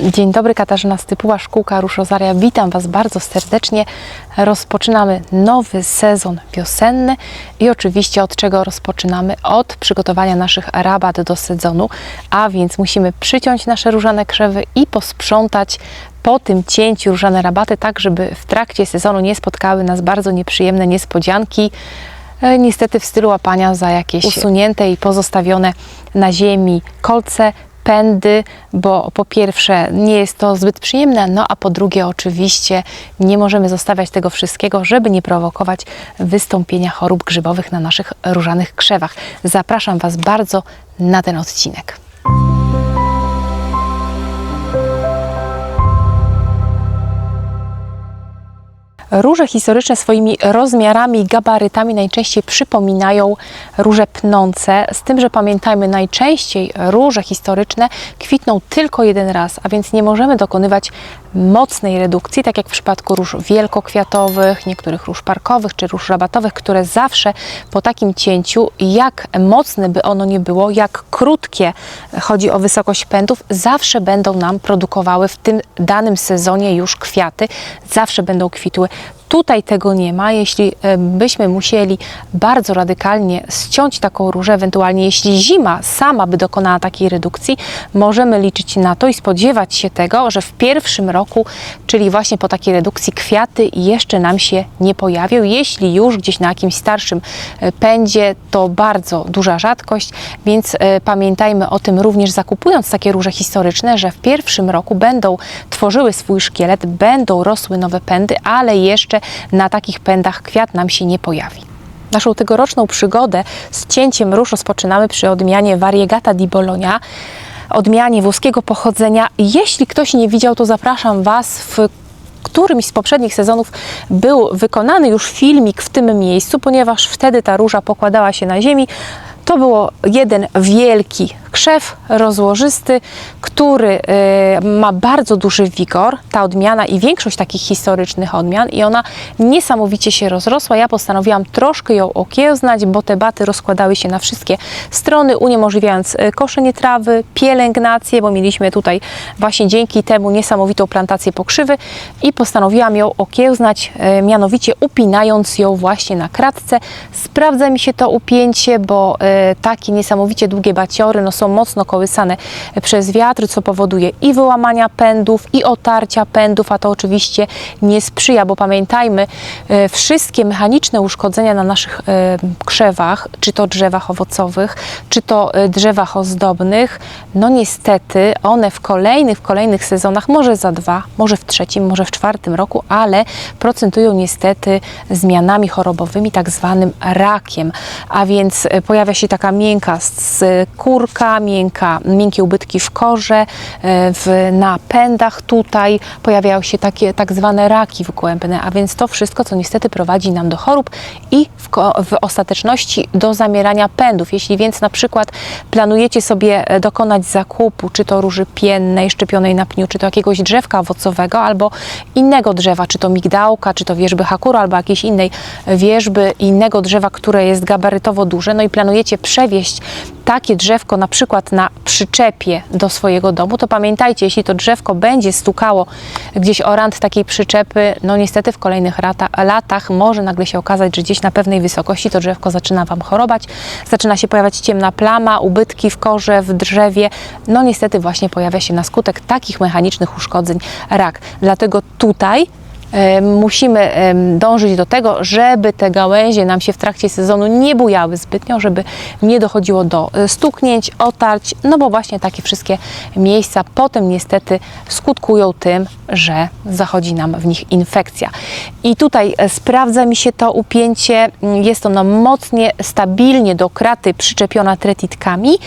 Dzień dobry, Katarzyna Stypuła, Szkółka Róż Rozaria. Witam Was bardzo serdecznie. Rozpoczynamy nowy sezon wiosenny i oczywiście od czego rozpoczynamy? Od przygotowania naszych rabat do sezonu, a więc musimy przyciąć nasze różane krzewy i posprzątać po tym cięciu różane rabaty, tak żeby w trakcie sezonu nie spotkały nas bardzo nieprzyjemne niespodzianki. E, Niestety w stylu łapania za jakieś usunięte i pozostawione na ziemi kolce, pędy, bo po pierwsze nie jest to zbyt przyjemne, no a po drugie oczywiście nie możemy zostawiać tego wszystkiego, żeby nie prowokować wystąpienia chorób grzybowych na naszych różanych krzewach. Zapraszam Was bardzo na ten odcinek. Róże historyczne swoimi rozmiarami gabarytami najczęściej przypominają róże pnące, z tym, że pamiętajmy, najczęściej róże historyczne kwitną tylko jeden raz, a więc nie możemy dokonywać mocnej redukcji, tak jak w przypadku róż wielkokwiatowych, niektórych róż parkowych czy róż rabatowych, które zawsze po takim cięciu, jak mocne by ono nie było, jak krótkie chodzi o wysokość pędów, zawsze będą nam produkowały w tym danym sezonie już kwiaty, zawsze będą kwitły. Tutaj tego nie ma. Jeśli e, byśmy musieli bardzo radykalnie ściąć taką różę, ewentualnie jeśli zima sama by dokonała takiej redukcji, możemy liczyć na to i spodziewać się tego, że w pierwszym roku, czyli właśnie po takiej redukcji, kwiaty jeszcze nam się nie pojawią. Jeśli już gdzieś na jakimś starszym e, pędzie, to bardzo duża rzadkość, więc e, pamiętajmy o tym również zakupując takie róże historyczne, że w pierwszym roku będą tworzyły swój szkielet, będą rosły nowe pędy, ale jeszcze na takich pędach kwiat nam się nie pojawi. Naszą tegoroczną przygodę z cięciem róż rozpoczynamy przy odmianie Variegata di Bologna, odmianie włoskiego pochodzenia. Jeśli ktoś nie widział, to zapraszam Was w którymś z poprzednich sezonów był wykonany już filmik w tym miejscu, ponieważ wtedy ta róża pokładała się na ziemi. To było jeden wielki krzew rozłożysty, który y, ma bardzo duży wigor, ta odmiana i większość takich historycznych odmian i ona niesamowicie się rozrosła. Ja postanowiłam troszkę ją okiełznać, bo te baty rozkładały się na wszystkie strony, uniemożliwiając y, koszenie trawy, pielęgnację, bo mieliśmy tutaj właśnie dzięki temu niesamowitą plantację pokrzywy i postanowiłam ją okiełznać, y, mianowicie upinając ją właśnie na kratce. Sprawdza mi się to upięcie, bo takie niesamowicie długie baciory no, są mocno kołysane przez wiatr, co powoduje i wyłamania pędów, i otarcia pędów, a to oczywiście nie sprzyja, bo pamiętajmy, e, wszystkie mechaniczne uszkodzenia na naszych e, krzewach, czy to drzewach owocowych, czy to e, drzewach ozdobnych, no niestety one w kolejnych, w kolejnych sezonach, może za dwa, może w trzecim, może w czwartym roku, ale procentują niestety zmianami chorobowymi, tak zwanym rakiem, a więc pojawia się taka miękka skórka, miękka, miękkie ubytki w korze, e, w, na pędach tutaj pojawiają się takie tak zwane raki wgłębne, a więc to wszystko, co niestety prowadzi nam do chorób i w, w ostateczności do zamierania pędów. Jeśli więc na przykład planujecie sobie e, dokonać zakupu, czy to róży piennej, szczepionej na pniu, czy to jakiegoś drzewka owocowego, albo innego drzewa, czy to migdałka, czy to wierzby hakuru, albo jakiejś innej wierzby, innego drzewa, które jest gabarytowo duże, no i planujecie przewieźć takie drzewko na przykład na przyczepie do swojego domu, to pamiętajcie, jeśli to drzewko będzie stukało gdzieś o rand takiej przyczepy, no niestety w kolejnych lata, latach może nagle się okazać, że gdzieś na pewnej wysokości to drzewko zaczyna Wam chorować, zaczyna się pojawiać ciemna plama, ubytki w korze, w drzewie, no niestety właśnie pojawia się na skutek takich mechanicznych uszkodzeń rak. Dlatego tutaj musimy dążyć do tego, żeby te gałęzie nam się w trakcie sezonu nie bujały zbytnio, żeby nie dochodziło do e, stuknięć, otarć, no bo właśnie takie wszystkie miejsca potem niestety skutkują tym, że zachodzi nam w nich infekcja. I tutaj e, sprawdza mi się to upięcie, Mm, jest ono mocnie, stabilnie do kraty przyczepiona tretitkami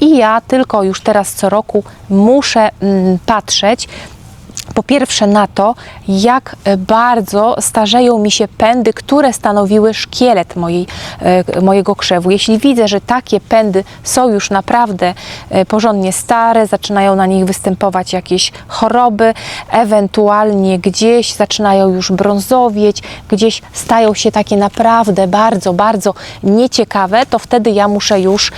i ja tylko już teraz co roku muszę mm, patrzeć, po pierwsze na to, jak e, bardzo starzeją mi się pędy, które stanowiły szkielet mojej, e, mojego krzewu. Jeśli widzę, że takie pędy są już naprawdę e, porządnie stare, zaczynają na nich występować jakieś choroby, ewentualnie gdzieś zaczynają już brązowieć, gdzieś stają się takie naprawdę bardzo, bardzo nieciekawe, to wtedy ja muszę już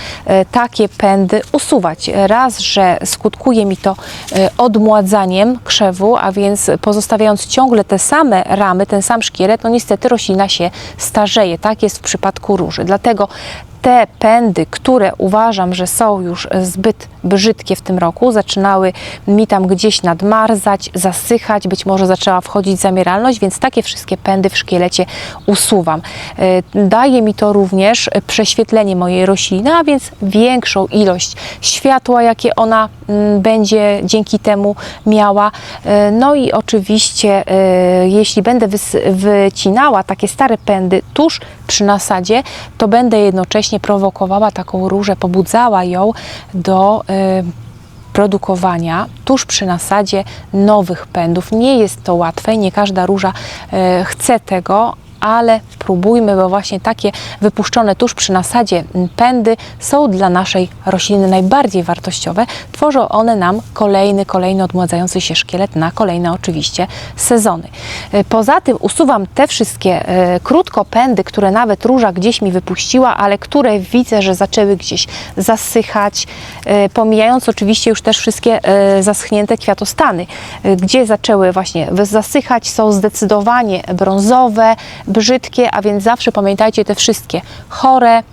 takie pędy usuwać. Raz, że skutkuje mi to odmładzaniem krzewu, a więc pozostawiając ciągle te same ramy, ten sam szkielet, no niestety roślina się starzeje. Tak jest w przypadku róży. Dlatego te pędy, które uważam, że są już zbyt brzydkie w tym roku, zaczynały mi tam gdzieś nadmarzać, zasychać, być może zaczęła wchodzić zamieralność, więc takie wszystkie pędy w szkielecie usuwam. E, Daje mi to również prześwietlenie mojej rośliny, a więc większą ilość światła, jakie ona mm, będzie dzięki temu miała. E, No i oczywiście, e, jeśli będę wycinała takie stare pędy tuż przy nasadzie, to będę jednocześnie prowokowała taką różę, pobudzała ją do e, produkowania tuż przy nasadzie nowych pędów. Nie jest to łatwe, nie każda róża e, chce tego, ale próbujmy, bo właśnie takie wypuszczone tuż przy nasadzie pędy są dla naszej rośliny najbardziej wartościowe. Tworzą one nam kolejny, kolejny odmładzający się szkielet na kolejne oczywiście sezony. E, Poza tym usuwam te wszystkie e, krótko pędy, które nawet róża gdzieś mi wypuściła, ale które widzę, że zaczęły gdzieś zasychać, e, pomijając oczywiście już też wszystkie zaschnięte kwiatostany, gdzie zaczęły właśnie zasychać, są zdecydowanie brązowe, brzydkie, a więc zawsze pamiętajcie te wszystkie chore,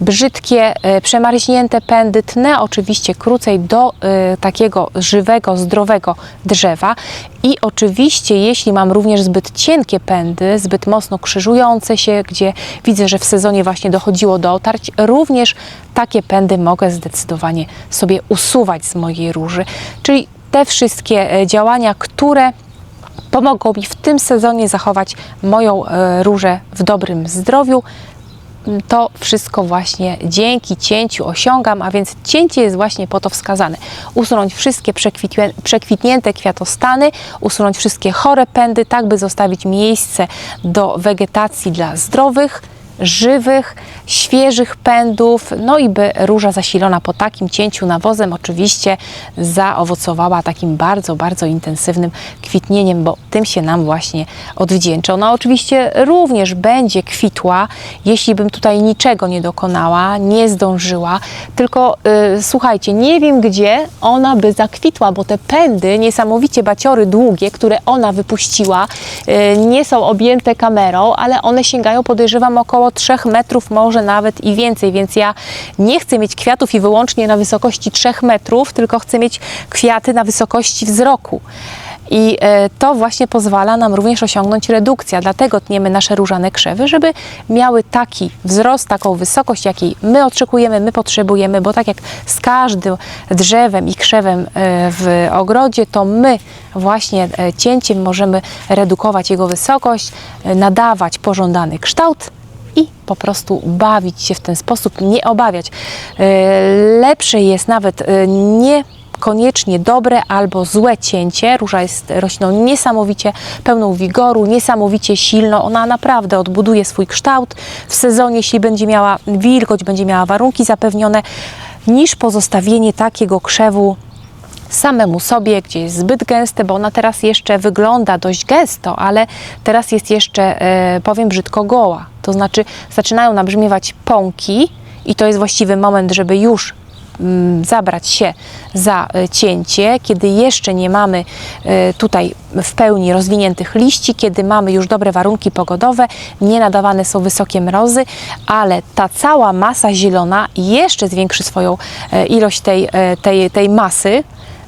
brzydkie, e, przemarznięte pędy tnę oczywiście krócej do e, takiego żywego, zdrowego drzewa i oczywiście jeśli mam również zbyt cienkie pędy, zbyt mocno krzyżujące się, gdzie widzę, że w sezonie właśnie dochodziło do otarć, również takie pędy mogę zdecydowanie sobie usuwać z mojej róży. Czyli te wszystkie e, działania, które pomogą mi w tym sezonie zachować moją e, różę w dobrym zdrowiu. To wszystko właśnie dzięki cięciu osiągam, a więc cięcie jest właśnie po to wskazane. Usunąć wszystkie przekwitnięte kwiatostany, usunąć wszystkie chore pędy, tak by zostawić miejsce do wegetacji dla zdrowych, żywych, świeżych pędów, no i by róża zasilona po takim cięciu nawozem oczywiście zaowocowała takim bardzo, bardzo intensywnym kwitnieniem, bo tym się nam właśnie odwdzięczy. Ona oczywiście również będzie kwitła, jeśli bym tutaj niczego nie dokonała, nie zdążyła, tylko y, słuchajcie, nie wiem gdzie ona by zakwitła, bo te pędy, niesamowicie baciory długie, które ona wypuściła, y, nie są objęte kamerą, ale one sięgają, podejrzewam, około 3 metrów, może nawet i więcej, więc ja nie chcę mieć kwiatów i wyłącznie na wysokości 3 metrów, tylko chcę mieć kwiaty na wysokości wzroku. I e, to właśnie pozwala nam również osiągnąć redukcję. Dlatego tniemy nasze różane krzewy, żeby miały taki wzrost, taką wysokość, jakiej my oczekujemy, my potrzebujemy, bo tak jak z każdym drzewem i krzewem e, w ogrodzie, to my właśnie e, cięciem możemy redukować jego wysokość, nadawać pożądany kształt i po prostu bawić się w ten sposób, nie obawiać. E, Lepsze jest nawet e, nie koniecznie dobre albo złe cięcie. Róża jest rośliną niesamowicie pełną wigoru, niesamowicie silną. Ona naprawdę odbuduje swój kształt w sezonie, jeśli będzie miała wilgoć, będzie miała warunki zapewnione, niż pozostawienie takiego krzewu samemu sobie, gdzie jest zbyt gęste, bo ona teraz jeszcze wygląda dość gęsto, ale teraz jest jeszcze, e, powiem brzydko, goła. To znaczy zaczynają nabrzmiewać pąki i to jest właściwy moment, żeby już mm, zabrać się za e, cięcie, kiedy jeszcze nie mamy e, tutaj w pełni rozwiniętych liści, kiedy mamy już dobre warunki pogodowe, nie nadawane są wysokie mrozy, ale ta cała masa zielona jeszcze zwiększy swoją ilość tej, tej, tej masy,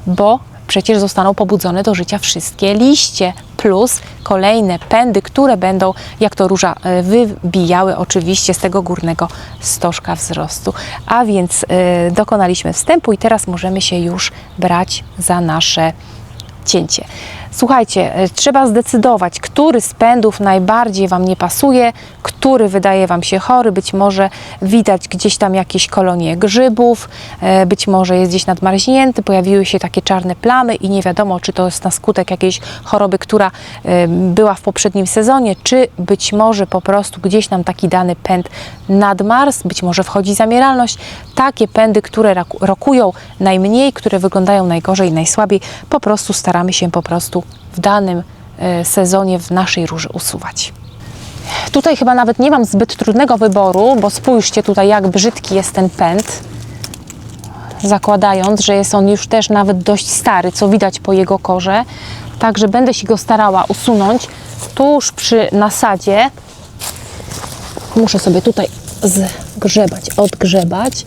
bo przecież zostaną pobudzone do życia wszystkie liście, plus kolejne pędy, które będą, jak to róża, e, wybijały oczywiście z tego górnego stożka wzrostu. A więc e, dokonaliśmy wstępu i teraz możemy się już brać za nasze cięcie. Słuchajcie, e, trzeba zdecydować, który z pędów najbardziej Wam nie pasuje, który wydaje Wam się chory. Być może widać gdzieś tam jakieś kolonie grzybów, e, być może jest gdzieś nadmarznięty, pojawiły się takie czarne plamy i nie wiadomo, czy to jest na skutek jakiejś choroby, która e, była w poprzednim sezonie, czy być może po prostu gdzieś nam taki dany pęd nadmarzł, być może wchodzi zamieralność. Takie pędy, które rokują najmniej, które wyglądają najgorzej, najsłabiej, po prostu staramy się po prostu w danym e, sezonie w naszej róży usuwać. Tutaj chyba nawet nie mam zbyt trudnego wyboru, bo spójrzcie tutaj, jak brzydki jest ten pęd. Zakładając, że jest on już też nawet dość stary, co widać po jego korze. Także będę się go starała usunąć tuż przy nasadzie. Muszę sobie tutaj zgrzebać, odgrzebać.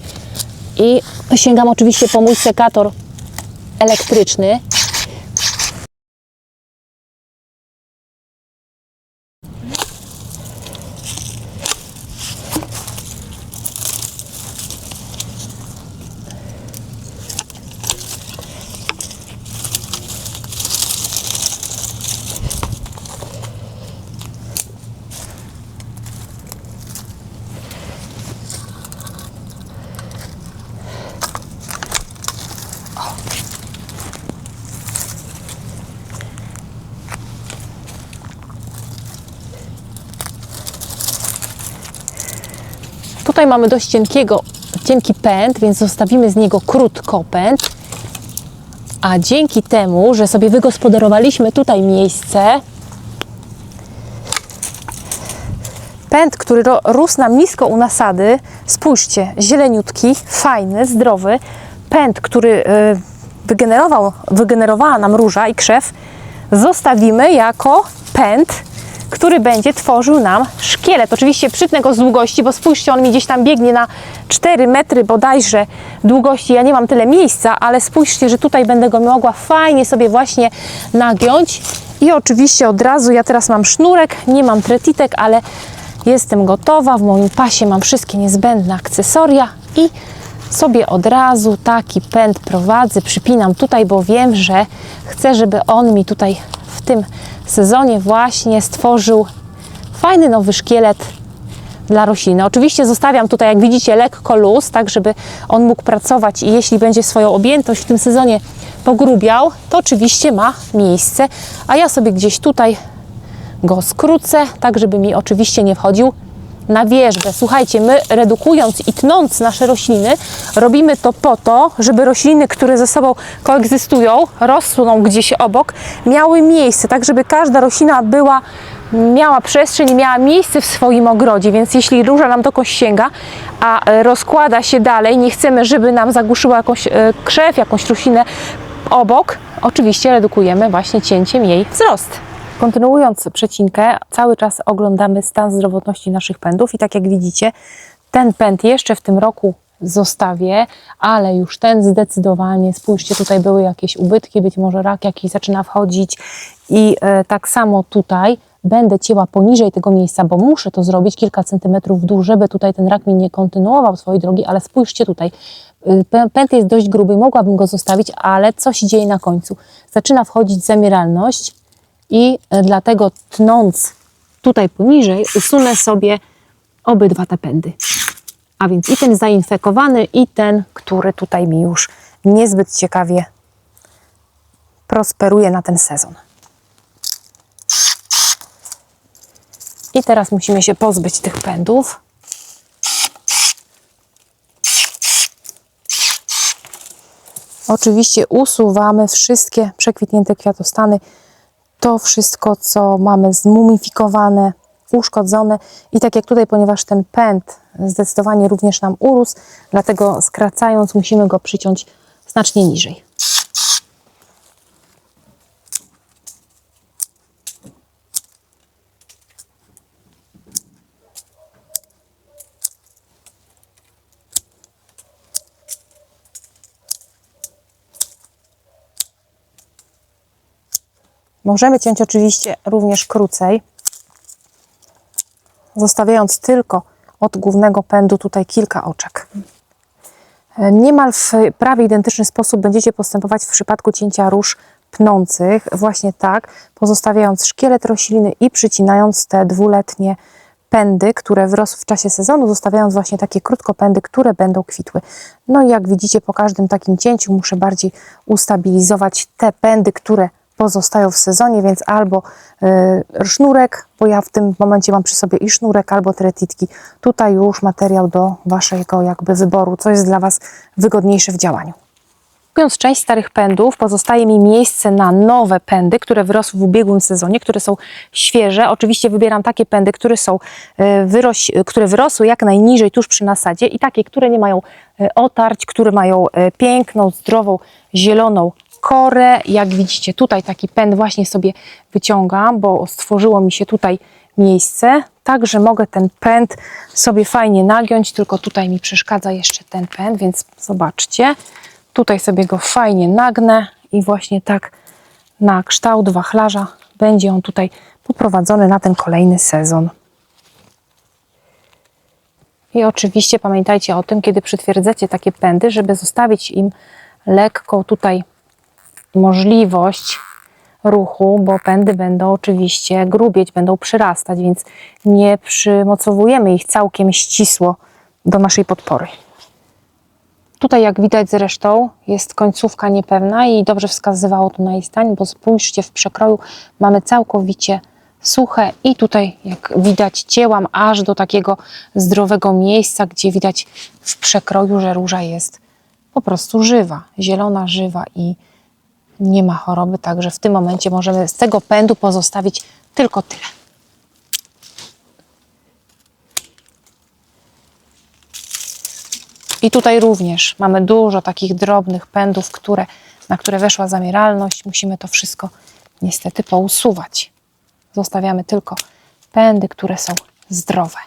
I sięgam oczywiście po mój sekator elektryczny. Tutaj mamy dość cienkiego, cienki pęd, więc zostawimy z niego krótkopęd. A dzięki temu, że sobie wygospodarowaliśmy tutaj miejsce, pęd, który rósł nam nisko u nasady, spójrzcie, zieleniutki, fajny, zdrowy, pęd, który y, wygenerował, wygenerowała nam róża i krzew, zostawimy jako pęd, który będzie tworzył nam szkielet. Oczywiście przytnę go z długości, bo spójrzcie, on mi gdzieś tam biegnie na 4 metry bodajże długości. Ja nie mam tyle miejsca, ale spójrzcie, że tutaj będę go mogła fajnie sobie właśnie nagiąć. I oczywiście od razu, ja teraz mam sznurek, nie mam tretitek, ale jestem gotowa. W moim pasie mam wszystkie niezbędne akcesoria i sobie od razu taki pęd prowadzę, przypinam tutaj, bo wiem, że chcę, żeby on mi tutaj w tym sezonie właśnie stworzył fajny nowy szkielet dla rośliny. Oczywiście zostawiam tutaj, jak widzicie, lekko luz, tak żeby on mógł pracować i jeśli będzie swoją objętość w tym sezonie pogrubiał, to oczywiście ma miejsce, a ja sobie gdzieś tutaj go skrócę, tak żeby mi oczywiście nie wchodził na wierzbę. Słuchajcie, my redukując i tnąc nasze rośliny, robimy to po to, żeby rośliny, które ze sobą koegzystują, rosną gdzieś obok, miały miejsce, tak żeby każda roślina była miała przestrzeń miała miejsce w swoim ogrodzie, więc jeśli róża nam dokądś sięga, a rozkłada się dalej, nie chcemy, żeby nam zagłuszyła jakąś e, krzew, jakąś roślinę obok, oczywiście redukujemy właśnie cięciem jej wzrost. Kontynuując przecinkę, cały czas oglądamy stan zdrowotności naszych pędów i tak jak widzicie, ten pęd jeszcze w tym roku zostawię, ale już ten zdecydowanie, spójrzcie, tutaj były jakieś ubytki, być może rak jakiś zaczyna wchodzić i e, tak samo tutaj będę cięła poniżej tego miejsca, bo muszę to zrobić kilka centymetrów w żeby tutaj ten rak mi nie kontynuował swojej drogi, ale spójrzcie tutaj, pę- pęd jest dość gruby, mogłabym go zostawić, ale co się dzieje na końcu? Zaczyna wchodzić zamieralność i e, dlatego tnąc tutaj poniżej usunę sobie obydwa te pędy. A więc i ten zainfekowany, i ten, który tutaj mi już niezbyt ciekawie prosperuje na ten sezon. I teraz musimy się pozbyć tych pędów. Oczywiście usuwamy wszystkie przekwitnięte kwiatostany, to wszystko, co mamy zmumifikowane, uszkodzone. I tak jak tutaj, ponieważ ten pęd zdecydowanie również nam urósł, dlatego skracając musimy go przyciąć znacznie niżej. Możemy ciąć oczywiście również krócej, zostawiając tylko od głównego pędu tutaj kilka oczek. E, Niemal w prawie identyczny sposób będziecie postępować w przypadku cięcia róż pnących, właśnie tak, pozostawiając szkielet rośliny i przycinając te dwuletnie pędy, które wyrosły w czasie sezonu, zostawiając właśnie takie krótkopędy, które będą kwitły. No i jak widzicie, po każdym takim cięciu muszę bardziej ustabilizować te pędy, które pozostają w sezonie, więc albo y, sznurek, bo ja w tym momencie mam przy sobie i sznurek, albo tretitki. Tutaj już materiał do Waszego jakby wyboru, co jest dla Was wygodniejsze w działaniu. Kupując część starych pędów, pozostaje mi miejsce na nowe pędy, które wyrosły w ubiegłym sezonie, które są świeże. Oczywiście wybieram takie pędy, które, są, e, wyroś, które wyrosły jak najniżej tuż przy nasadzie i takie, które nie mają e, otarć, które mają e, piękną, zdrową, zieloną korę. Jak widzicie tutaj taki pęd właśnie sobie wyciągam, bo stworzyło mi się tutaj miejsce, tak, że mogę ten pęd sobie fajnie nagiąć, tylko tutaj mi przeszkadza jeszcze ten pęd, więc zobaczcie. Tutaj sobie go fajnie nagnę i właśnie tak na kształt wachlarza będzie on tutaj poprowadzony na ten kolejny sezon. I oczywiście pamiętajcie o tym, kiedy przytwierdzacie takie pędy, żeby zostawić im lekką tutaj możliwość ruchu, bo pędy będą oczywiście grubieć, będą przyrastać, więc nie przymocowujemy ich całkiem ścisło do naszej podpory. Tutaj, jak widać zresztą, jest końcówka niepewna i dobrze wskazywało to na jej stań, bo spójrzcie, w przekroju mamy całkowicie suche i tutaj, jak widać, cięłam aż do takiego zdrowego miejsca, gdzie widać w przekroju, że róża jest po prostu żywa, zielona, żywa i nie ma choroby, także w tym momencie możemy z tego pędu pozostawić tylko tyle. I tutaj również mamy dużo takich drobnych pędów, które, na które weszła zamieralność. Musimy to wszystko niestety pousuwać. Zostawiamy tylko pędy, które są zdrowe.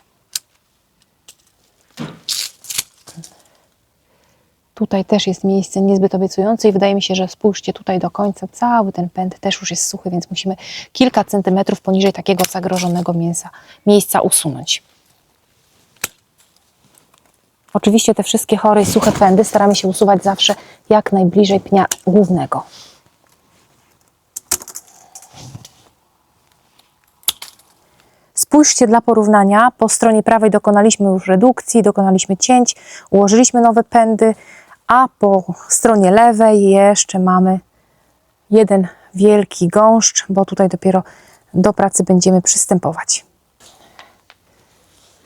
Tutaj też jest miejsce niezbyt obiecujące i wydaje mi się, że spójrzcie tutaj do końca, cały ten pęd też już jest suchy, więc musimy kilka centymetrów poniżej takiego zagrożonego mięsa, miejsca usunąć. Oczywiście te wszystkie chore i suche pędy staramy się usuwać zawsze jak najbliżej pnia głównego. Spójrzcie dla porównania, po stronie prawej dokonaliśmy już redukcji, dokonaliśmy cięć, ułożyliśmy nowe pędy, a po stronie lewej jeszcze mamy jeden wielki gąszcz, bo tutaj dopiero do pracy będziemy przystępować.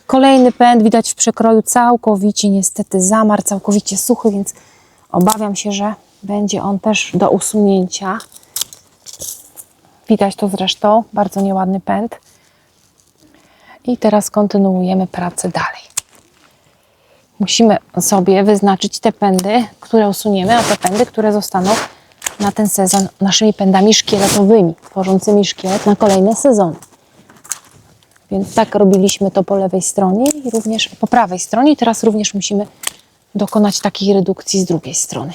Kolejny pęd widać w przekroju całkowicie niestety zamarł, całkowicie suchy, więc obawiam się, że będzie on też do usunięcia. Widać to zresztą, bardzo nieładny pęd. I teraz kontynuujemy pracę dalej. Musimy sobie wyznaczyć te pędy, które usuniemy, a te pędy, które zostaną na ten sezon naszymi pędami szkieletowymi, tworzącymi szkielet na kolejne sezony. Więc tak robiliśmy to po lewej stronie i również po prawej stronie. Teraz również musimy dokonać takiej redukcji z drugiej strony.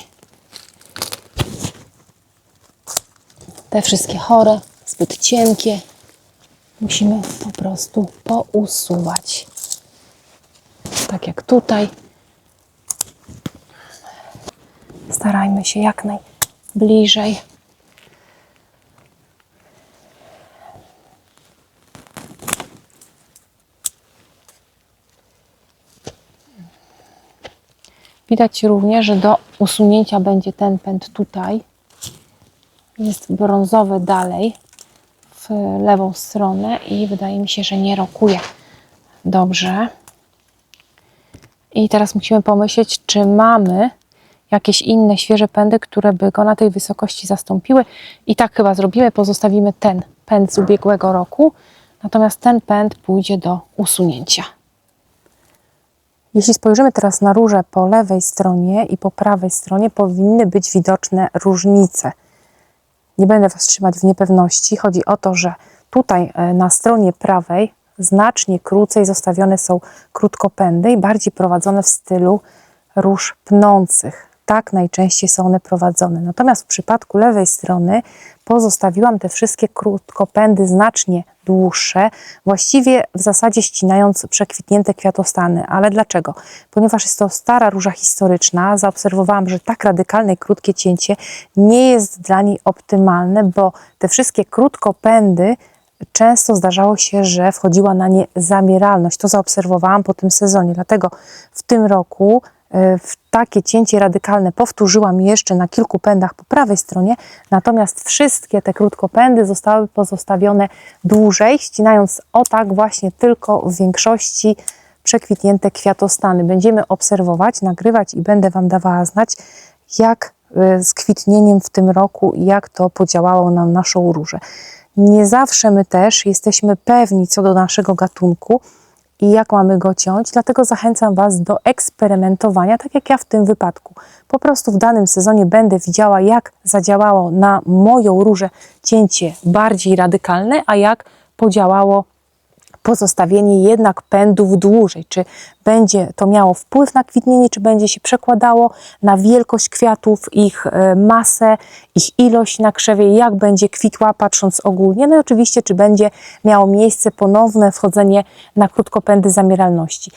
Te wszystkie chore, zbyt cienkie, musimy po prostu pousuwać. Tak jak tutaj. Starajmy się jak najbliżej. Widać również, że do usunięcia będzie ten pęd tutaj. Jest brązowy dalej w lewą stronę i wydaje mi się, że nie rokuje dobrze. I teraz musimy pomyśleć, czy mamy jakieś inne świeże pędy, które by go na tej wysokości zastąpiły. I tak chyba zrobimy, pozostawimy ten pęd z ubiegłego roku, natomiast ten pęd pójdzie do usunięcia. Jeśli spojrzymy teraz na róże po lewej stronie i po prawej stronie, powinny być widoczne różnice. Nie będę Was trzymać w niepewności. Chodzi o to, że tutaj e, na stronie prawej znacznie krócej zostawione są krótkopędy i bardziej prowadzone w stylu róż pnących. Tak najczęściej są one prowadzone. Natomiast w przypadku lewej strony pozostawiłam te wszystkie krótkopędy znacznie dłuższe, właściwie w zasadzie ścinając przekwitnięte kwiatostany. Ale dlaczego? Ponieważ jest to stara róża historyczna, zaobserwowałam, że tak radykalne i krótkie cięcie nie jest dla niej optymalne, bo te wszystkie krótkopędy często zdarzało się, że wchodziła na nie zamieralność. To zaobserwowałam po tym sezonie. Dlatego w tym roku e, takie cięcie radykalne powtórzyłam jeszcze na kilku pędach po prawej stronie, natomiast wszystkie te krótkopędy zostały pozostawione dłużej, ścinając o tak właśnie tylko w większości przekwitnięte kwiatostany. Będziemy obserwować, nagrywać i będę Wam dawała znać, jak e, z kwitnieniem w tym roku jak to podziałało na naszą różę. Nie zawsze my też jesteśmy pewni co do naszego gatunku i jak mamy go ciąć, dlatego zachęcam Was do eksperymentowania, tak jak ja w tym wypadku. Po prostu w danym sezonie będę widziała, jak zadziałało na moją różę cięcie bardziej radykalne, a jak podziałało pozostawienie jednak pędów dłużej. Czy będzie to miało wpływ na kwitnienie, czy będzie się przekładało na wielkość kwiatów, ich e, masę, ich ilość na krzewie, jak będzie kwitła, patrząc ogólnie. No i oczywiście, czy będzie miało miejsce ponowne wchodzenie na krótkopędy zamieralności.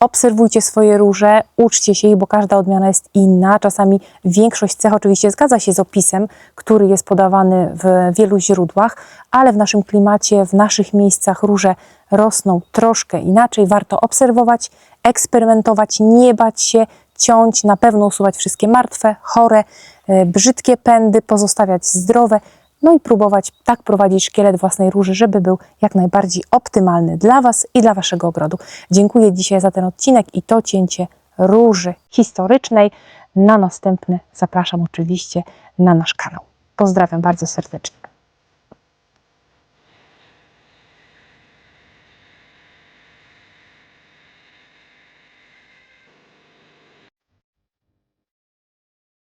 Obserwujcie swoje róże, uczcie się ich, bo każda odmiana jest inna. Czasami większość cech oczywiście zgadza się z opisem, który jest podawany w wielu źródłach, ale w naszym klimacie, w naszych miejscach róże rosną troszkę inaczej. Warto obserwować, eksperymentować, nie bać się, ciąć, na pewno usuwać wszystkie martwe, chore, e, brzydkie pędy, pozostawiać zdrowe. No i próbować tak prowadzić szkielet własnej róży, żeby był jak najbardziej optymalny dla Was i dla Waszego ogrodu. Dziękuję dzisiaj za ten odcinek i to cięcie róży historycznej. Na następny zapraszam oczywiście na nasz kanał. Pozdrawiam bardzo serdecznie.